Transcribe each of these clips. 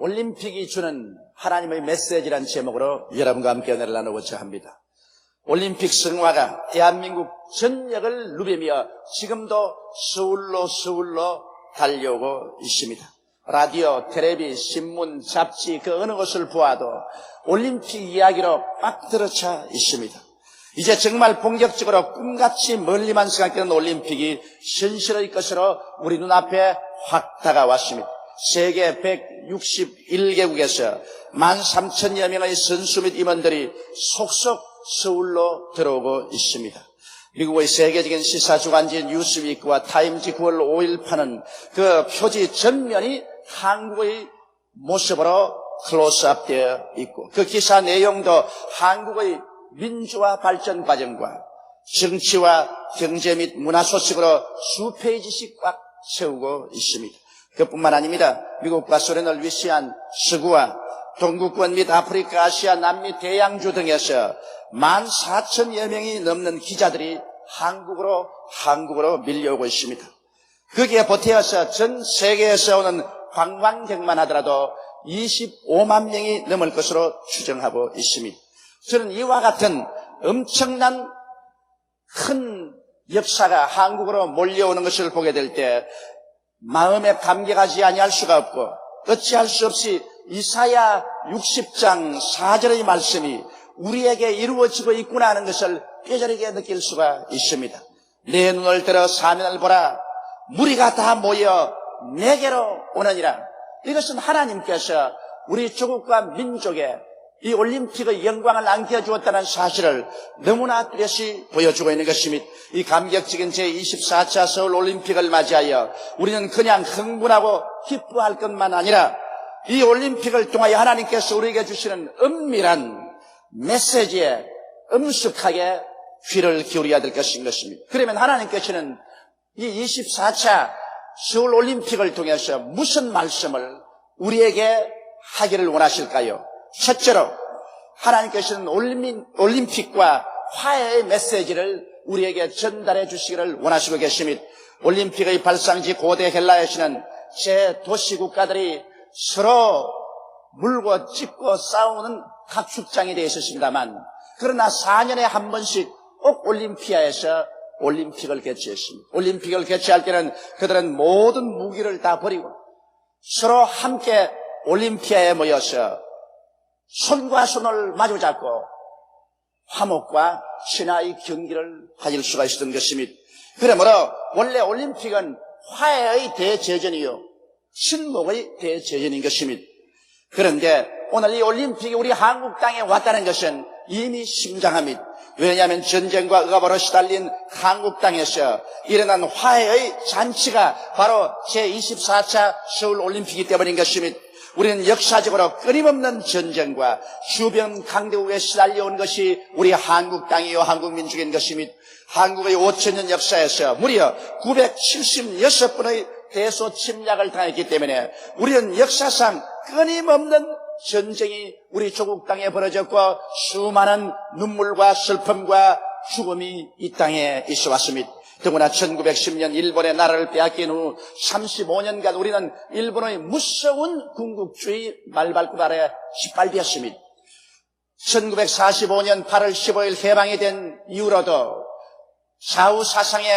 올림픽이 주는 하나님의 메시지란 제목으로 여러분과 함께 은혜를 나누고자 합니다. 올림픽 성화가 대한민국 전역을 누비며 지금도 서울로 서울로 달려오고 있습니다. 라디오, 텔레비, 신문, 잡지 그 어느 곳을 보아도 올림픽 이야기로 빡 들어차 있습니다. 이제 정말 본격적으로 꿈같이 멀리만 생각되는 올림픽이 현실의 것으로 우리 눈앞에 확 다가왔습니다. 세계 161개국에서 13,000여 명의 선수 및 임원들이 속속 서울로 들어오고 있습니다. 미국의 세계적인 시사주간지 뉴스위크와 타임지 9월 5일 파는 그 표지 전면이 한국의 모습으로 클로스업 되어 있고 그 기사 내용도 한국의 민주화 발전 과정과 정치와 경제 및 문화 소식으로 수 페이지씩 꽉 채우고 있습니다. 그뿐만 아닙니다. 미국과 소련을 위시한 서구와 동구권 및 아프리카, 아시아, 남미, 대양주 등에서 14,000여 명이 넘는 기자들이 한국으로, 한국으로 밀려오고 있습니다. 거기에 보태어서 전 세계에서 오는 관광객만 하더라도 25만 명이 넘을 것으로 추정하고 있습니다. 저는 이와 같은 엄청난 큰 역사가 한국으로 몰려오는 것을 보게 될 때 마음에 감격하지 아니할 수가 없고 어찌할 수 없이 이사야 60장 4절의 말씀이 우리에게 이루어지고 있구나 하는 것을 뼈저리게 느낄 수가 있습니다. 내 눈을 들어 사면을 보라 무리가 다 모여 내게로 오느니라 이것은 하나님께서 우리 조국과 민족에 이 올림픽의 영광을 안겨주었다는 사실을 너무나 뚜렷이 보여주고 있는 것입니다. 이 감격적인 제24차 서울 올림픽을 맞이하여 우리는 그냥 흥분하고 기뻐할 것만 아니라 이 올림픽을 통하여 하나님께서 우리에게 주시는 은밀한 메시지에 엄숙하게 귀를 기울여야 될 것인 것입니다. 그러면 하나님께서는 이 24차 서울 올림픽을 통해서 무슨 말씀을 우리에게 하기를 원하실까요? 첫째로 하나님께서는 올림픽과 화해의 메시지를 우리에게 전달해 주시기를 원하시고 계십니다. 올림픽의 발상지 고대 헬라에서는 제 도시 국가들이 서로 물고 찢고 싸우는 각축장이 되어 있었습니다만 그러나 4년에 한 번씩 꼭 올림피아에서 올림픽을 개최했습니다. 올림픽을 개최할 때는 그들은 모든 무기를 다 버리고 서로 함께 올림피아에 모여서 손과 손을 마주잡고 화목과 신화의 경기를 가질 수가 있었던 것입니다. 그러므로 원래 올림픽은 화해의 대제전이요 신목의 대제전인 것입니다. 그런데 오늘 이 올림픽이 우리 한국 땅에 왔다는 것은 이미 심장합니다. 왜냐하면 전쟁과 억압으로 시달린 한국 땅에서 일어난 화해의 잔치가 바로 제24차 서울 올림픽이 되어버린 것입니다. 우리는 역사적으로 끊임없는 전쟁과 주변 강대국에 시달려온 것이 우리 한국 땅이요 한국 민족인 것입니다. 한국의 5천년 역사에서 무려 976번의 대소 침략을 당했기 때문에 우리는 역사상 끊임없는 전쟁이 우리 조국 땅에 벌어졌고 수많은 눈물과 슬픔과 죽음이 이 땅에 있어 왔습니다. 더구나 1910년 일본의 나라를 빼앗긴 후 35년간 우리는 일본의 무서운 군국주의 말발굽 아래 짓밟혔습니다. 1945년 8월 15일 해방이 된 이후로도 좌우 사상에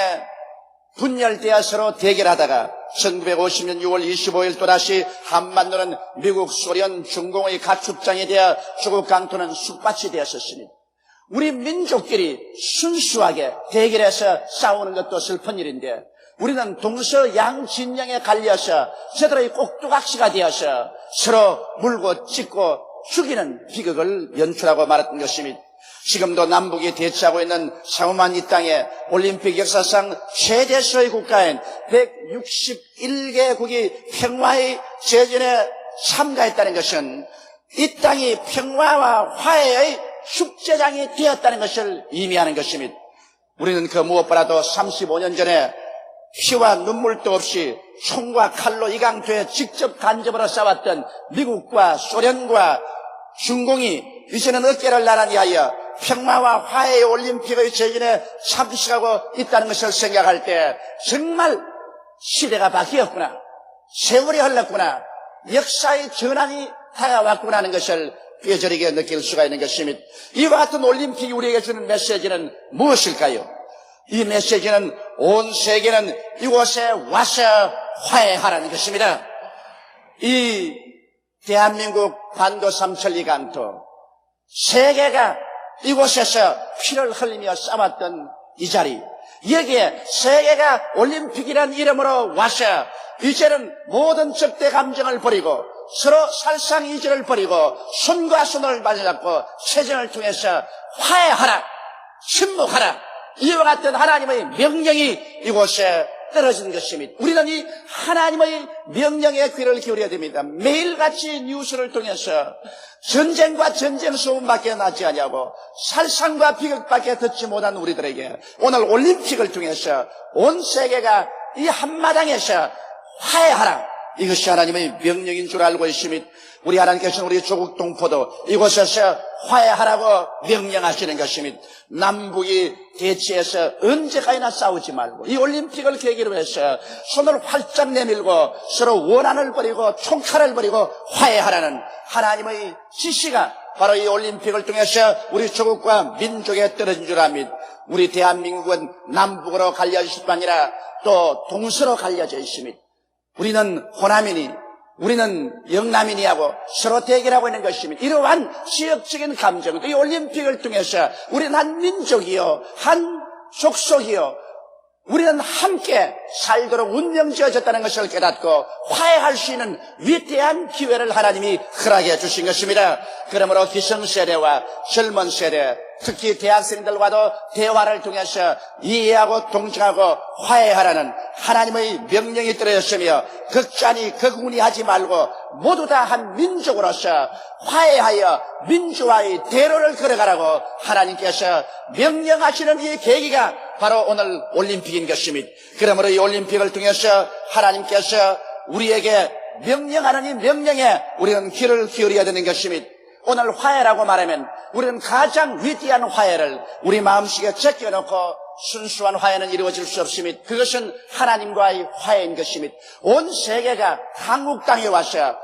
분열되어 서로 대결하다가 1950년 6월 25일 또다시 한반도는 미국, 소련, 중공의 가축장이 되어 조국 강토는 쑥밭이 되었었습니다. 우리 민족끼리 순수하게 대결해서 싸우는 것도 슬픈 일인데 우리는 동서양진영에 갈려서 저들의 꼭두각시가 되어서 서로 물고 찢고 죽이는 비극을 연출하고 말았던 것입니다. 지금도 남북이 대치하고 있는 상호만 이 땅에 올림픽 역사상 최대수의 국가인 161개국이 평화의 제전에 참가했다는 것은 이 땅이 평화와 화해의 축제장이 되었다는 것을 의미하는 것입니다. 우리는 그 무엇보다도 35년 전에 피와 눈물도 없이 총과 칼로 이강토에 직접 간접으로 싸웠던 미국과 소련과 중공이 이제는 어깨를 나란히 하여 평화와 화해의 올림픽의 재진에 참식하고 있다는 것을 생각할 때 정말 시대가 바뀌었구나. 세월이 흘렀구나. 역사의 전환이 다가왔구나는 것을 뼈저리게 느낄 수가 있는 것입니다. 이와 같은 올림픽이 우리에게 주는 메시지는 무엇일까요? 이 메시지는 온 세계는 이곳에 와서 화해하라는 것입니다. 이 대한민국 반도 삼천리 강토 세계가 이곳에서 피를 흘리며 싸웠던 이 자리 여기에 세계가 올림픽이라는 이름으로 와서 이제는 모든 적대 감정을 버리고 서로 살상이질을 버리고 손과 손을 맞아잡고 세정을 통해서 화해하라 침묵하라 이와 같은 하나님의 명령이 이곳에 떨어진 것입니다. 우리는 이 하나님의 명령에 귀를 기울여야 됩니다. 매일같이 뉴스를 통해서 전쟁과 전쟁 소음밖에 나지 않냐고 살상과 비극밖에 듣지 못한 우리들에게 오늘 올림픽을 통해서 온 세계가 이 한마당에서 화해하라. 이것이 하나님의 명령인 줄 알고 있으니 우리 하나님께서는 우리 조국 동포도 이곳에서 화해하라고 명령하시는 것입니다. 남북이 대치해서 언제까지나 싸우지 말고 이 올림픽을 계기로 해서 손을 활짝 내밀고 서로 원한을 버리고 총칼을 버리고 화해하라는 하나님의 지시가 바로 이 올림픽을 통해서 우리 조국과 민족에 떨어진 줄 압니다. 우리 대한민국은 남북으로 갈려질 뿐 아니라 또 동서로 갈려져 있습니다. 우리는 호남이니 우리는 영남이니 하고 서로 대결하고 있는 것입니다. 이러한 지역적인 감정도 이 올림픽을 통해서 우리는 한 민족이요, 한 족속이요, 우리는 함께 살도록 운명 지어졌다는 것을 깨닫고 화해할 수 있는 위대한 기회를 하나님이 허락해 주신 것입니다. 그러므로 기성세대와 젊은 세대, 특히 대학생들과도 대화를 통해서 이해하고 동정하고 화해하라는 하나님의 명령이 떨어졌으며 극찬이 극운이 하지 말고 모두 다 한 민족으로서 화해하여 민주화의 대로를 걸어가라고 하나님께서 명령하시는 이 계기가 바로 오늘 올림픽인 것입니다. 그러므로 이 올림픽을 통해서 하나님께서 우리에게 명령하는 이 명령에 우리는 귀를 기울여야 되는 것입니다. 오늘 화해라고 말하면 우리는 가장 위대한 화해를 우리 마음속에 제껴놓고 순수한 화해는 이루어질 수 없습니다. 그것은 하나님과의 화해인 것입니다. 온 세계가 한국 땅에 와서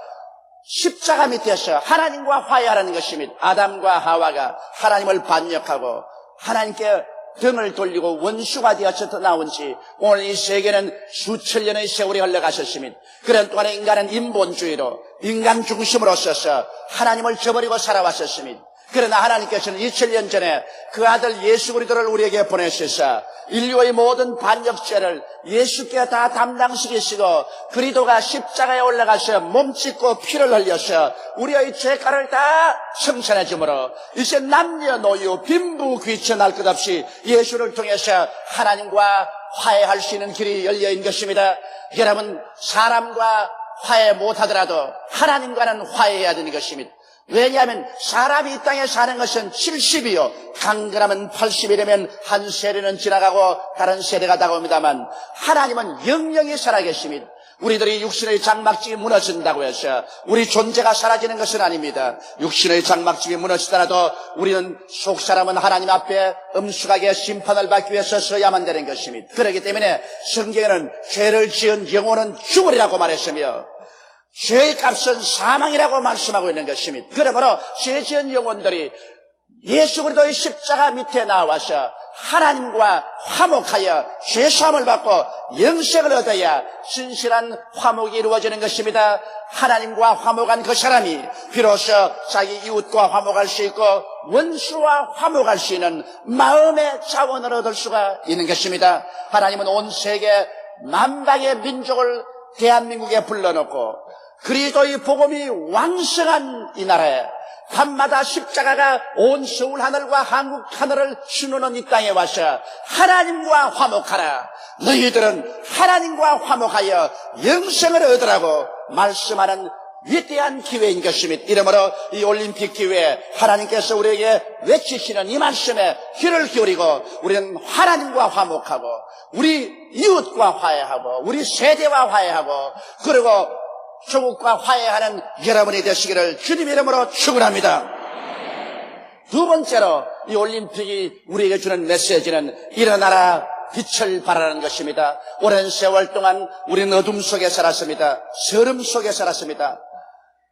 십자가 밑에서 하나님과 화해하라는 것입니다. 아담과 하와가 하나님을 반역하고 하나님께 등을 돌리고 원수가 되어서 나온 지 오늘 이 세계는 수천 년의 세월이 흘러가셨습니다. 그런 동안에 인간은 인본주의로 인간 중심으로 서서 하나님을 저버리고 살아왔었습니다. 그러나 하나님께서는 2000년 전에 그 아들 예수 그리스도를 우리에게 보내셔서 인류의 모든 반역죄를 예수께 다 담당시키시고 그리도가 십자가에 올라가서 몸짓고 피를 흘려서 우리의 죄가를 다 청산해 주므로 이제 남녀노유 빈부 귀천 할 것 없이 예수를 통해서 하나님과 화해할 수 있는 길이 열려 있는 것입니다. 여러분 사람과 화해 못하더라도 하나님과는 화해해야 되는 것입니다. 왜냐하면 사람이 이 땅에 사는 것은 70이요. 강건하면 80이라면 한 세대는 지나가고 다른 세대가 다가옵니다만 하나님은 영영이 살아계십니다. 우리들이 육신의 장막집이 무너진다고 해서 우리 존재가 사라지는 것은 아닙니다. 육신의 장막집이 무너지더라도 우리는 속 사람은 하나님 앞에 엄숙하게 심판을 받기 위해서 서야만 되는 것입니다. 그렇기 때문에 성경에는 죄를 지은 영혼은 죽으리라고 말했으며 죄의 값은 사망이라고 말씀하고 있는 것입니다. 그러므로 죄 지은 영혼들이 예수 그리스도의 십자가 밑에 나와서 하나님과 화목하여 죄사함을 받고 영생을 얻어야 신실한 화목이 이루어지는 것입니다. 하나님과 화목한 그 사람이 비로소 자기 이웃과 화목할 수 있고 원수와 화목할 수 있는 마음의 자원을 얻을 수가 있는 것입니다. 하나님은 온 세계 만방의 민족을 대한민국에 불러놓고 그리스도의 복음이 왕성한 이 나라에 밤마다 십자가가 온 서울 하늘과 한국 하늘을 수놓는 이 땅에 와서 하나님과 화목하라. 너희들은 하나님과 화목하여 영생을 얻으라고 말씀하는 위대한 기회인 것입니다. 이러므로 이 올림픽 기회에 하나님께서 우리에게 외치시는 이 말씀에 귀를 기울이고 우리는 하나님과 화목하고 우리 이웃과 화해하고 우리 세대와 화해하고 그리고 조국과 화해하는 여러분이 되시기를 주님 이름으로 축원합니다. 두 번째로 이 올림픽이 우리에게 주는 메시지는 일어나라 빛을 발하는 것입니다. 오랜 세월 동안 우리는 어둠 속에 살았습니다. 서름 속에 살았습니다.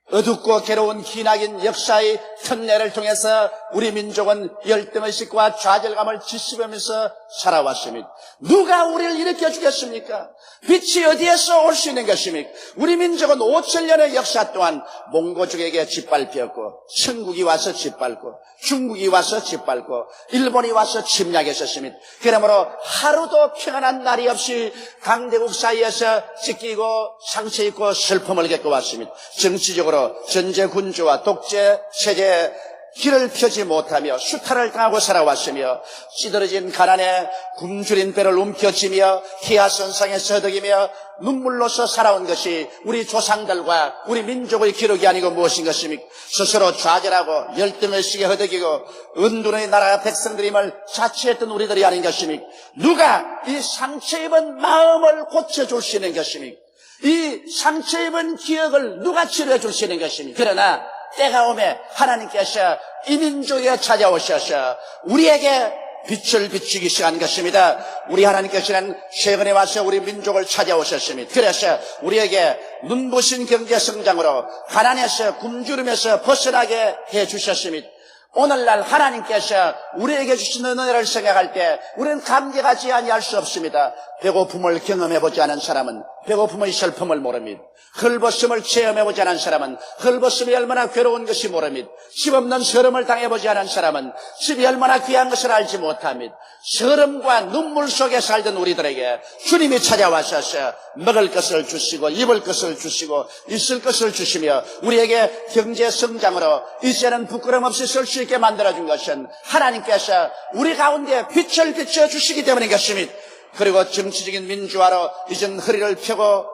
어둡고 괴로운 기나긴 역사의 터널을 통해서 우리 민족은 열등의 식과 좌절감을 지씹으면서 살아왔습니다. 누가 우리를 일으켜 주겠습니까? 빛이 어디에서 올 수 있는 것입니까? 우리 민족은 5천년의 역사 동안 몽고족에게 짓밟혔고 천국이 와서 짓밟고 중국이 와서 짓밟고 일본이 와서 침략했었습니다. 그러므로 하루도 평안한 날이 없이 강대국 사이에서 찢기고 상처 입고 슬픔을 겪어왔습니다. 정치적으로 전제 군주와 독재 체제에 길을 펴지 못하며 수탈을 당하고 살아왔으며 찌들어진 가난에 굶주린 배를 움켜쥐며 기하선상에 서덕이며 눈물로서 살아온 것이 우리 조상들과 우리 민족의 기록이 아니고 무엇인 것입니까? 스스로 좌절하고 열등의식에 허덕이고 은둔의 나라 백성들임을 자처했던 우리들이 아닌 것입니까? 누가 이 상처 입은 마음을 고쳐줄 수 있는 것입니까? 이 상처 입은 기억을 누가 치료해 줄 수 있는 것입니까? 그러나 때가 오매 하나님께서 이 민족에 찾아오셔서 우리에게 빛을 비추기 시작한 것입니다. 우리 하나님께서는 최근에 와서 우리 민족을 찾아오셨습니다. 그래서 우리에게 눈부신 경제 성장으로 가난에서 굶주림에서 벗어나게 해 주셨습니다. 오늘날 하나님께서 우리에게 주시는 은혜를 생각할 때 우리는 감격하지 아니할 수 없습니다. 배고픔을 경험해보지 않은 사람은 배고픔의 슬픔을 모릅니다. 헐벗음을 체험해보지 않은 사람은 헐벗음이 얼마나 괴로운 것이 모릅니다. 집 없는 서름을 당해보지 않은 사람은 집이 얼마나 귀한 것을 알지 못합니다. 서름과 눈물 속에 살던 우리들에게 주님이 찾아와셔서 먹을 것을 주시고 입을 것을 주시고 있을 것을 주시며 우리에게 경제 성장으로 이제는 부끄럼 없이 설수 있게 만들어준 것은 하나님께서 우리 가운데 빛을 비춰 주시기 때문인 것입니다. 그리고 정치적인 민주화로 이젠 허리를 펴고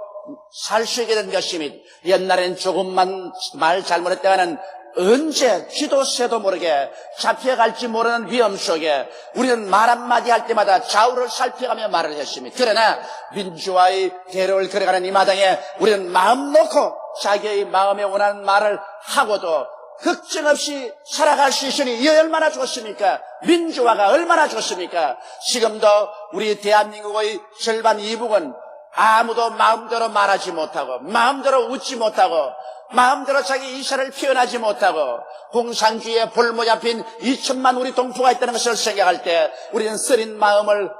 살 수 있게 된 것입니다. 옛날엔 조금만 말 잘못했다가는 언제 쥐도 새도 모르게 잡혀갈지 모르는 위험 속에 우리는 말 한마디 할 때마다 좌우를 살펴가며 말을 했습니다. 그러나 민주화의 대로를 걸어가는 이 마당에 우리는 마음 놓고 자기의 마음에 원하는 말을 하고도 걱정 없이 살아갈 수 있으니 이 얼마나 좋습니까? 민주화가 얼마나 좋습니까? 지금도 우리 대한민국의 절반 이북은 아무도 마음대로 말하지 못하고 마음대로 웃지 못하고 마음대로 자기 이사를 표현하지 못하고 공산주의에 볼모 잡힌 2천만 우리 동포가 있다는 것을 생각할 때 우리는 쓰린 마음을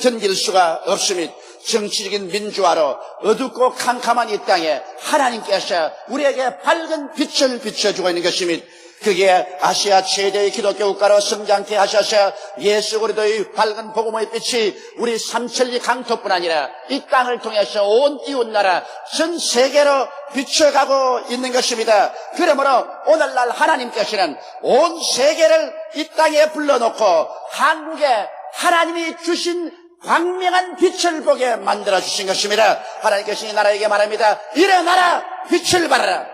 견딜 수가 없습니다. 정치적인 민주화로 어둡고 캄캄한 이 땅에 하나님께서 우리에게 밝은 빛을 비춰주고 있는 것입니다. 그게 아시아 최대의 기독교 국가로 성장케 하셔서 예수 그리스도의 밝은 복음의 빛이 우리 삼천리 강토뿐 아니라 이 땅을 통해서 온 이웃나라 전 세계로 비춰가고 있는 것입니다. 그러므로 오늘날 하나님께서는 온 세계를 이 땅에 불러놓고 한국에 하나님이 주신 광명한 빛을 보게 만들어 주신 것입니다. 하나님께서 이 나라에게 말합니다. 일어나라! 빛을 발하라!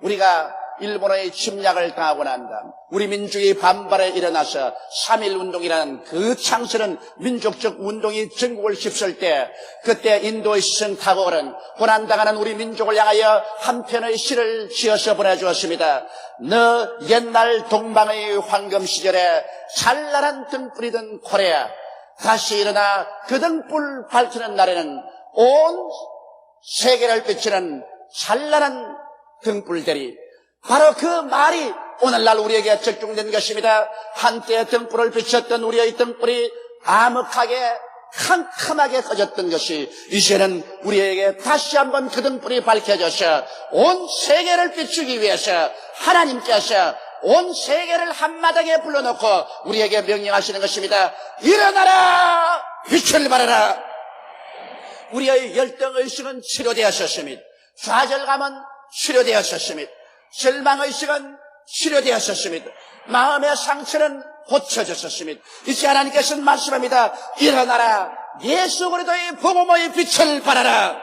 우리가 일본의 침략을 당하고 난 다음 우리 민족이 반발에 일어나서 3.1 운동이라는 그 창설은 민족적 운동이 전국을 휩쓸 때 그때 인도의 시성 타고는 고난당하는 우리 민족을 향하여 한 편의 시를 지어서 보내주었습니다. 너 옛날 동방의 황금 시절에 찬란한 등불이던 코레아 다시 일어나 그 등불 밝히는 날에는 온 세계를 비추는 찬란한 등불들이 바로 그 말이 오늘날 우리에게 적용된 것입니다. 한때 등불을 비췄던 우리의 등불이 암흑하게 캄캄하게 꺼졌던 것이 이제는 우리에게 다시 한번 그 등불이 밝혀져서 온 세계를 비추기 위해서 하나님께서 온 세계를 한마당에 불러놓고 우리에게 명령하시는 것입니다. 일어나라! 빛을 발하라! 우리의 열등의식은 치료되었었습니다. 좌절감은 치료되었었습니다. 절망의식은 치료되었었습니다. 마음의 상처는 고쳐졌었습니다. 이제 하나님께서는 말씀합니다. 일어나라. 예수 그리스도의 복음의 빛을 발하라.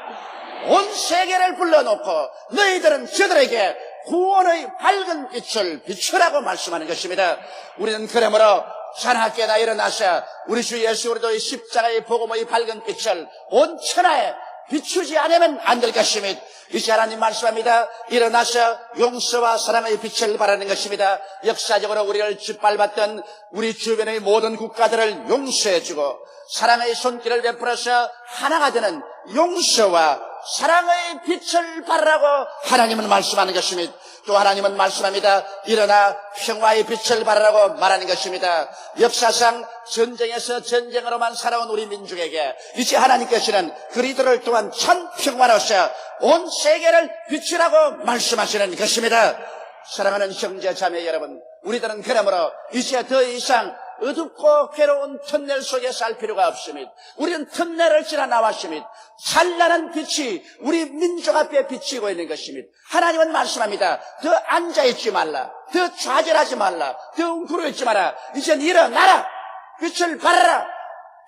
온 세계를 불러놓고 너희들은 저들에게 구원의 밝은 빛을 비추라고 말씀하는 것입니다. 우리는 그러므로 자나깨나 일어나서 우리 주 예수 그리스도의 십자가의 복음의 밝은 빛을 온 천하에 비추지 않으면 안 될 것입니다. 이제 하나님 말씀합니다. 일어나서 용서와 사랑의 빛을 바라는 것입니다. 역사적으로 우리를 짓밟았던 우리 주변의 모든 국가들을 용서해주고 사랑의 손길을 베풀어서 하나가 되는 용서와 사랑의 빛을 발하라고 하나님은 말씀하는 것입니다. 또 하나님은 말씀합니다. 일어나 평화의 빛을 발하라고 말하는 것입니다. 역사상 전쟁에서 전쟁으로만 살아온 우리 민족에게 이제 하나님께서는 그리스도를 통한 천 평화로서 온 세계를 비추라고 말씀하시는 것입니다. 사랑하는 형제 자매 여러분, 우리들은 그러므로 이제 더 이상 어둡고 괴로운 터널 속에 살 필요가 없습니다. 우리는 터널을 지나 나왔습니다. 찬란한 빛이 우리 민족 앞에 비치고 있는 것입니다. 하나님은 말씀합니다. 더 앉아있지 말라. 더 좌절하지 말라. 더 웅크러있지 마라. 이젠 일어나라. 빛을 발하라.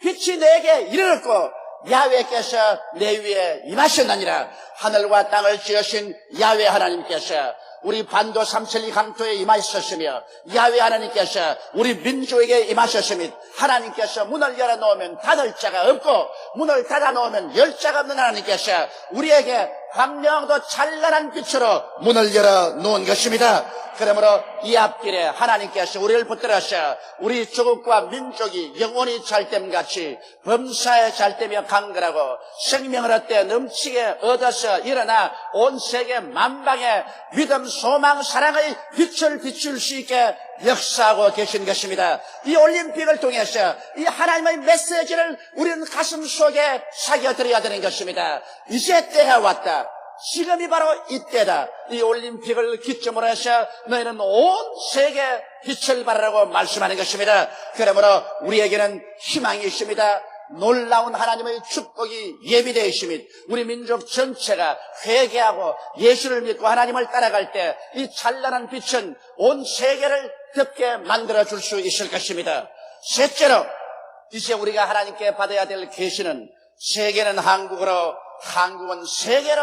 빛이 내게 이르렀고 야외께서 내 위에 임하셨느니라. 하늘과 땅을 지으신 야외 하나님께서 우리 반도 삼천리 강토에 임하셨으며 야외 하나님께서 우리 민족에게 임하셨으며 하나님께서 문을 열어놓으면 닫을 자가 없고 문을 닫아놓으면 열 자가 없는 하나님께서 우리에게 광명도 찬란한 빛으로 문을 열어놓은 것입니다. 그러므로 이 앞길에 하나님께서 우리를 붙들어서 우리 조국과 민족이 영원히 잘됨 같이 범사에 잘되며 강건하고 생명을 얻되 넘치게 얻어서 일어나 온 세계 만방에 믿음, 소망, 사랑의 빛을 비출 수 있게 역사하고 계신 것입니다. 이 올림픽을 통해서 이 하나님의 메시지를 우리는 가슴 속에 새겨드려야 되는 것입니다. 이제 때가 왔다. 지금이 바로 이때다. 이 올림픽을 기점으로 해서 너희는 온 세계 빛을 발하라고 말씀하는 것입니다. 그러므로 우리에게는 희망이 있습니다. 놀라운 하나님의 축복이 예비되어 있습니다. 우리 민족 전체가 회개하고 예수를 믿고 하나님을 따라갈 때 이 찬란한 빛은 온 세계를 덮게 만들어 줄 수 있을 것입니다. 셋째로 이제 우리가 하나님께 받아야 될 계시는 세계는 한국으로 한국은 세계로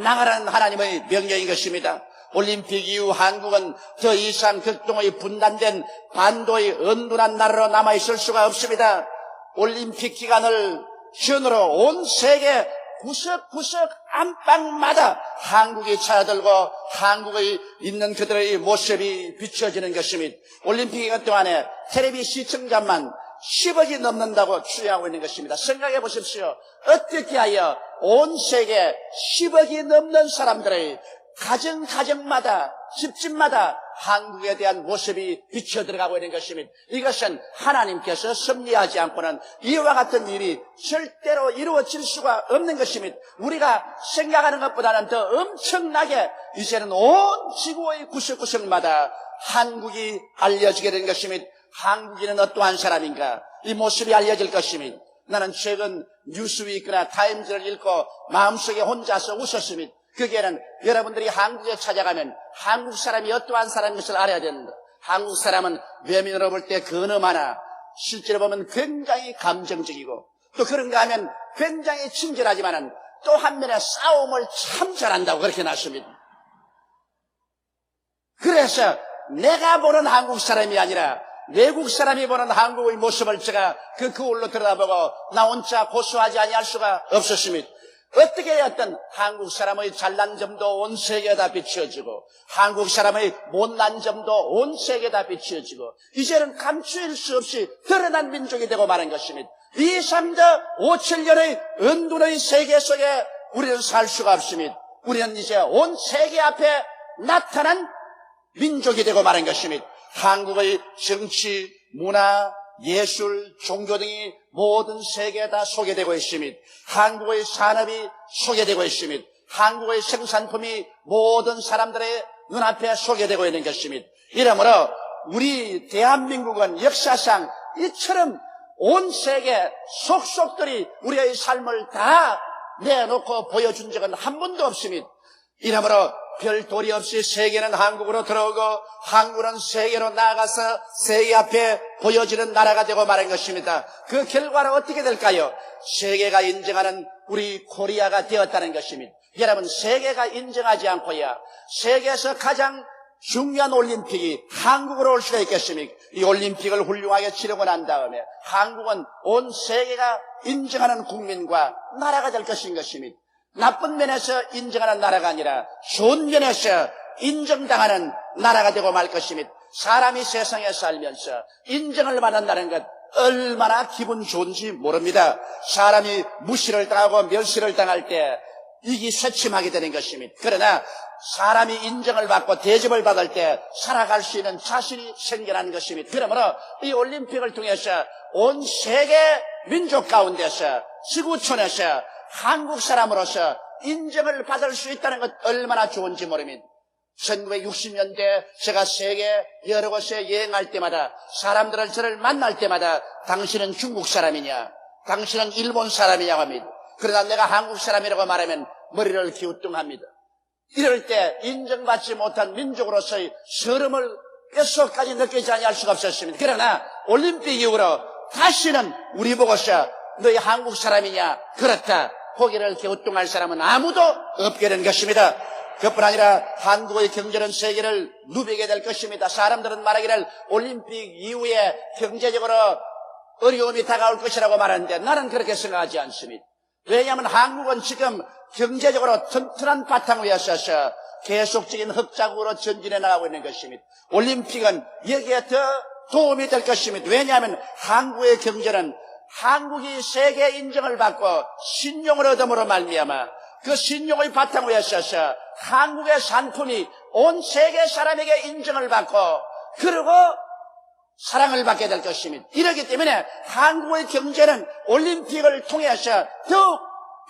나가라는 하나님의 명령인 것입니다. 올림픽 이후 한국은 더 이상 극동의 분단된 반도의 은둔한 나라로 남아있을 수가 없습니다. 올림픽 기간을 기원으로 온 세계 구석구석 안방마다 한국이 찾아들고 한국의 있는 그들의 모습이 비춰지는 것입니다. 올림픽 기간 동안에 텔레비 시청자만 10억이 넘는다고 추정하고 있는 것입니다. 생각해 보십시오. 어떻게 하여 온 세계 10억이 넘는 사람들의 가정 가정마다 집집마다 한국에 대한 모습이 비쳐 들어가고 있는 것입니다. 이것은 하나님께서 섭리하지 않고는 이와 같은 일이 절대로 이루어질 수가 없는 것입니다. 우리가 생각하는 것보다는 더 엄청나게 이제는 온 지구의 구석구석마다 한국이 알려지게 된 것입니다. 한국인은 어떠한 사람인가? 이 모습이 알려질 것입니다. 나는 최근 뉴스위크나 타임즈를 읽고 마음속에 혼자서 웃었습니다. 거기에는 여러분들이 한국에 찾아가면 한국 사람이 어떠한 사람인 것을 알아야 된다. 한국 사람은 외면으로 볼 때 근엄하나 실제로 보면 굉장히 감정적이고 또 그런가 하면 굉장히 친절하지만은 또 한면에 싸움을 참 잘한다고 그렇게 놨습니다. 그래서 내가 보는 한국 사람이 아니라 외국 사람이 보는 한국의 모습을 제가 그 거울로 들여다보고 나 혼자 고소하지 아니할 수가 없었습니다. 어떻게 어떤 한국 사람의 잘난 점도 온 세계에 다 비추어지고 한국 사람의 못난 점도 온 세계에 다 비추어지고 이제는 감추일 수 없이 드러난 민족이 되고 마는 것입니다. 이 3대 5, 7년의 은둔의 세계 속에 우리는 살 수가 없습니다. 우리는 이제 온 세계 앞에 나타난 민족이 되고 마는 것입니다. 한국의 정치, 문화, 예술, 종교 등이 모든 세계에 다 소개되고 있습니다. 한국의 산업이 소개되고 있습니다. 한국의 생산품이 모든 사람들의 눈앞에 소개되고 있는 것입니다. 이러므로 우리 대한민국은 역사상 이처럼 온 세계 속속들이 우리의 삶을 다 내놓고 보여준 적은 한 번도 없습니다. 이러므로 별 도리 없이 세계는 한국으로 들어오고 한국은 세계로 나아가서 세계 앞에 보여지는 나라가 되고 말한 것입니다. 그 결과는 어떻게 될까요? 세계가 인정하는 우리 코리아가 되었다는 것입니다. 여러분 세계가 인정하지 않고야 세계에서 가장 중요한 올림픽이 한국으로 올 수가 있겠습니까? 이 올림픽을 훌륭하게 치르고 난 다음에 한국은 온 세계가 인정하는 국민과 나라가 될 것인 것입니다. 나쁜 면에서 인정하는 나라가 아니라 좋은 면에서 인정당하는 나라가 되고 말 것입니다. 사람이 세상에 살면서 인정을 받는다는 것 얼마나 기분 좋은지 모릅니다. 사람이 무시를 당하고 멸시를 당할 때 이기쇠침하게 되는 것입니다. 그러나 사람이 인정을 받고 대접을 받을 때 살아갈 수 있는 자신이 생겨난 것입니다. 그러므로 이 올림픽을 통해서 온 세계 민족 가운데서 지구촌에서 한국 사람으로서 인정을 받을 수 있다는 것 얼마나 좋은지 모릅니다. 1960년대 제가 세계 여러 곳에 여행할 때마다 사람들을 저를 만날 때마다 당신은 중국 사람이냐 당신은 일본 사람이냐고 합니다. 그러나 내가 한국 사람이라고 말하면 머리를 기우뚱합니다. 이럴 때 인정받지 못한 민족으로서의 서름을 뼛속까지 느끼지 아니할 수가 없었습니다. 그러나 올림픽 이후로 다시는 우리 보고서 너희 한국 사람이냐 그렇다 고개를 갸우뚱할 사람은 아무도 없게 된 것입니다. 그뿐 아니라 한국의 경제는 세계를 누비게 될 것입니다. 사람들은 말하기를 올림픽 이후에 경제적으로 어려움이 다가올 것이라고 말하는데 나는 그렇게 생각하지 않습니다. 왜냐하면 한국은 지금 경제적으로 튼튼한 바탕 위에 서서 계속적인 흑자국으로 전진해 나가고 있는 것입니다. 올림픽은 여기에 더 도움이 될 것입니다. 왜냐하면 한국의 경제는 한국이 세계 인정을 받고 신용을 얻음으로 말미암아 그 신용의 바탕 위에 서서 한국의 상품이 온 세계 사람에게 인정을 받고 그리고 사랑을 받게 될 것입니다. 이렇기 때문에 한국의 경제는 올림픽을 통해서 더욱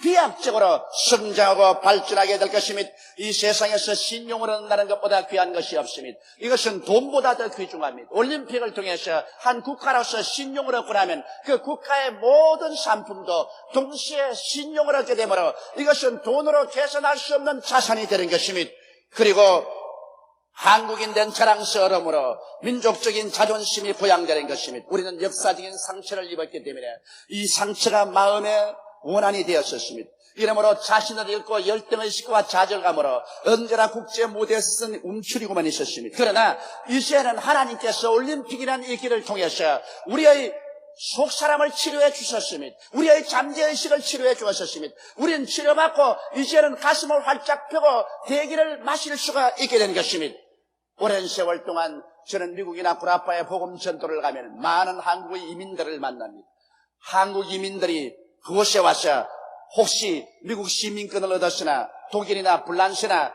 비약적으로 성장하고 발전하게 될 것입니다. 이 세상에서 신용을 얻는다는 것보다 귀한 것이 없습니다. 이것은 돈보다 더 귀중합니다. 올림픽을 통해서 한 국가로서 신용을 얻고 나면 그 국가의 모든 상품도 동시에 신용을 얻게 되므로 이것은 돈으로 계산할 수 없는 자산이 되는 것입니다. 그리고 한국인 된 자랑스러움으로 민족적인 자존심이 부양되는 것입니다. 우리는 역사적인 상처를 입었기 때문에 이 상처가 마음의 원한이 되었었습니다. 이러므로 자신을 잃고 열등의식과 좌절감으로 언제나 국제 무대에서 쓴 움츠리고만 있었습니다. 그러나 이제는 하나님께서 올림픽이라는 이 길을 통해서 우리의 속 사람을 치료해 주셨습니다. 우리의 잠재의식을 치료해 주었습니다. 우리는 치료받고 이제는 가슴을 활짝 펴고 대기를 마실 수가 있게 된 것입니다. 오랜 세월 동안 저는 미국이나 구라파의 복음 전도를 가면 많은 한국의 이민들을 만납니다. 한국 이민들이 그곳에 와서 혹시 미국 시민권을 얻었으나 독일이나 불란스나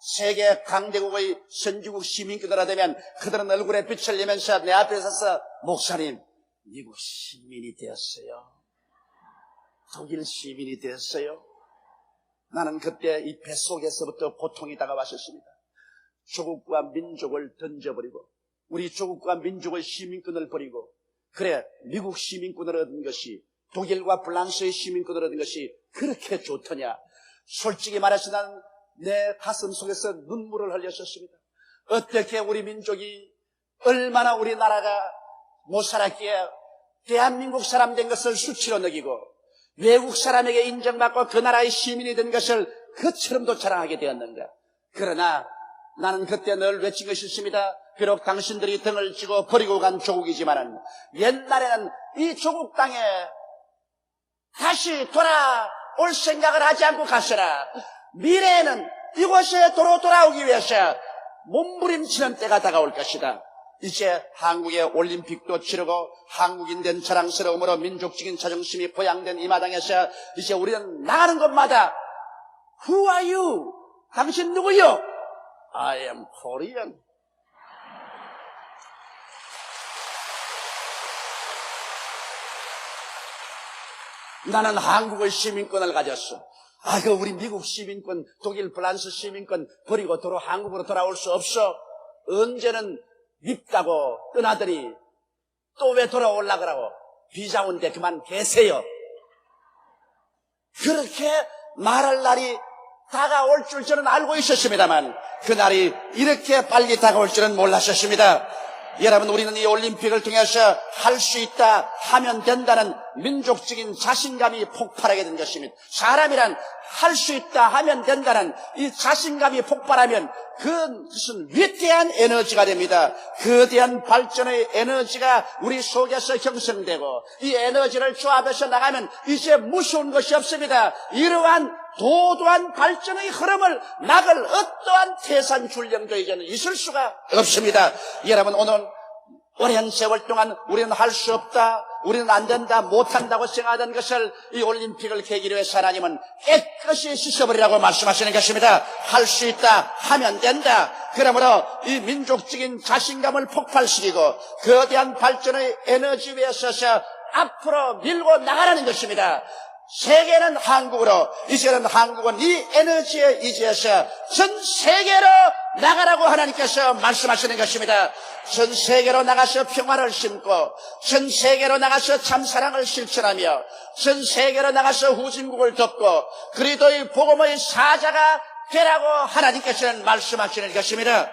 세계 강대국의 선진국 시민권을 얻으면 그들은 얼굴에 빛을 내면서 내 앞에 서서 목사님 미국 시민이 되었어요. 독일 시민이 되었어요. 나는 그때 이 뱃속에서부터 고통이 다가왔었습니다. 조국과 민족을 던져버리고 우리 조국과 민족의 시민권을 버리고 그래 미국 시민권을 얻은 것이 독일과 프랑스의 시민권을 얻은 것이 그렇게 좋더냐? 솔직히 말해서 나는 내 가슴 속에서 눈물을 흘렸었습니다. 어떻게 우리 민족이 얼마나 우리 나라가 못 살았기에 대한민국 사람 된 것을 수치로 느끼고 외국 사람에게 인정받고 그 나라의 시민이 된 것을 그처럼도 자랑하게 되었는가? 그러나 나는 그때 늘 외친 것이 있습니다. 비록 당신들이 등을 쥐고 버리고 간 조국이지만은 옛날에는 이 조국 땅에 다시 돌아올 생각을 하지 않고 갔으나 미래에는 이곳에 도로 돌아오기 위해서 몸부림치는 때가 다가올 것이다. 이제 한국의 올림픽도 치르고 한국인 된 자랑스러움으로 민족적인 자존심이 보양된 이 마당에서 이제 우리는 나가는 곳마다 Who are you? 당신 누구요? I am Korean. 나는 한국의 시민권을 가졌어. 아, 그 우리 미국 시민권, 독일, 프랑스 시민권 버리고 도로 한국으로 돌아올 수 없어. 언제는 밉다고 떠나더니 또 왜 돌아올라 그러고 비자 온데 그만 계세요. 그렇게 말할 날이 다가올 줄 저는 알고 있었습니다만 그날이 이렇게 빨리 다가올 줄은 몰랐었습니다. 여러분 우리는 이 올림픽을 통해서 할 수 있다 하면 된다는 민족적인 자신감이 폭발하게 된 것입니다. 사람이란 할 수 있다 하면 된다는 이 자신감이 폭발하면 그것은 위대한 에너지가 됩니다. 거대한 발전의 에너지가 우리 속에서 형성되고 이 에너지를 조합해서 나가면 이제 무서운 것이 없습니다. 이러한 도도한 발전의 흐름을 막을 어떠한 태산 줄령도 이제는 있을 수가 없습니다. 여러분 오늘 오랜 세월 동안 우리는 할 수 없다, 우리는 안 된다, 못한다고 생각하던 것을 이 올림픽을 계기로 해서 하나님은 깨끗이 씻어버리라고 말씀하시는 것입니다. 할 수 있다, 하면 된다. 그러므로 이 민족적인 자신감을 폭발시키고 거대한 발전의 에너지 위에 서서 앞으로 밀고 나가라는 것입니다. 세계는 한국으로, 이제는 한국은 이 에너지에 의지해서 전 세계로 나가라고 하나님께서 말씀하시는 것입니다. 전 세계로 나가서 평화를 심고, 전 세계로 나가서 참 사랑을 실천하며, 전 세계로 나가서 후진국을 돕고, 그리도의 복음의 사자가 되라고 하나님께서는 말씀하시는 것입니다.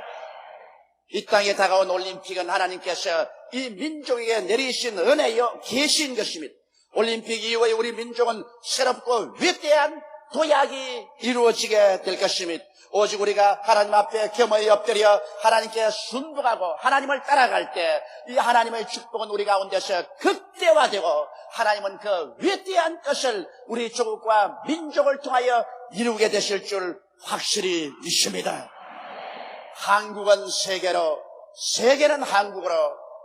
이 땅에 다가온 올림픽은 하나님께서 이 민족에게 내리신 은혜요 계신 것입니다. 올림픽 이후에 우리 민족은 새롭고 위대한 도약이 이루어지게 될 것입니다. 오직 우리가 하나님 앞에 겸허히 엎드려 하나님께 순복하고 하나님을 따라갈 때 이 하나님의 축복은 우리 가운데서 극대화되고 하나님은 그 위대한 것을 우리 조국과 민족을 통하여 이루게 되실 줄 확실히 믿습니다. 한국은 세계로, 세계는 한국으로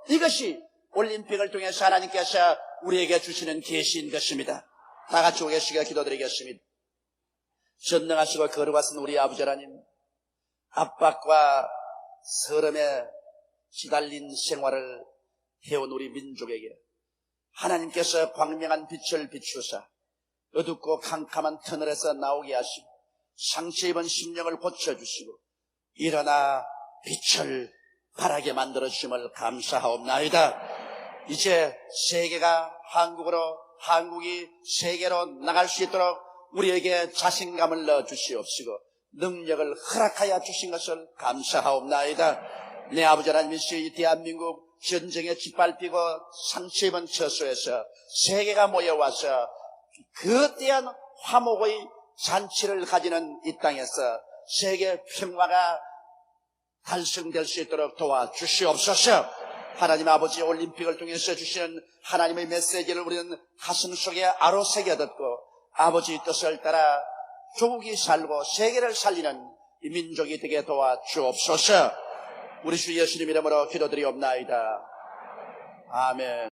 이것이 올림픽을 통해서 하나님께서 우리에게 주시는 계시인 것입니다. 다 같이 오겠시가 기도드리겠습니다. 전능하시고 거룩하신 우리 아버지 하나님, 압박과 서름에 시달린 생활을 해온 우리 민족에게 하나님께서 광명한 빛을 비추사 어둡고 캄캄한 터널에서 나오게 하시고 상처 입은 심령을 고쳐주시고 일어나 빛을 바라게 만들어 주심을 감사하옵나이다. 이제 세계가 한국으로 한국이 세계로 나갈 수 있도록 우리에게 자신감을 넣어 주시옵시고 능력을 허락하여 주신 것을 감사하옵나이다. 내 아버지 하나님 이 대한민국 전쟁에 짓밟히고 상처 입은 처소에서 세계가 모여와서 거대한 화목의 잔치를 가지는 이 땅에서 세계 평화가 달성될 수 있도록 도와주시옵소서. 하나님 아버지 올림픽을 통해서 주시는 하나님의 메시지를 우리는 가슴 속에 아로 새겨 듣고 아버지 뜻을 따라 조국이 살고 세계를 살리는 이 민족이 되게 도와주옵소서. 우리 주 예수님 이름으로 기도드리옵나이다. 아멘.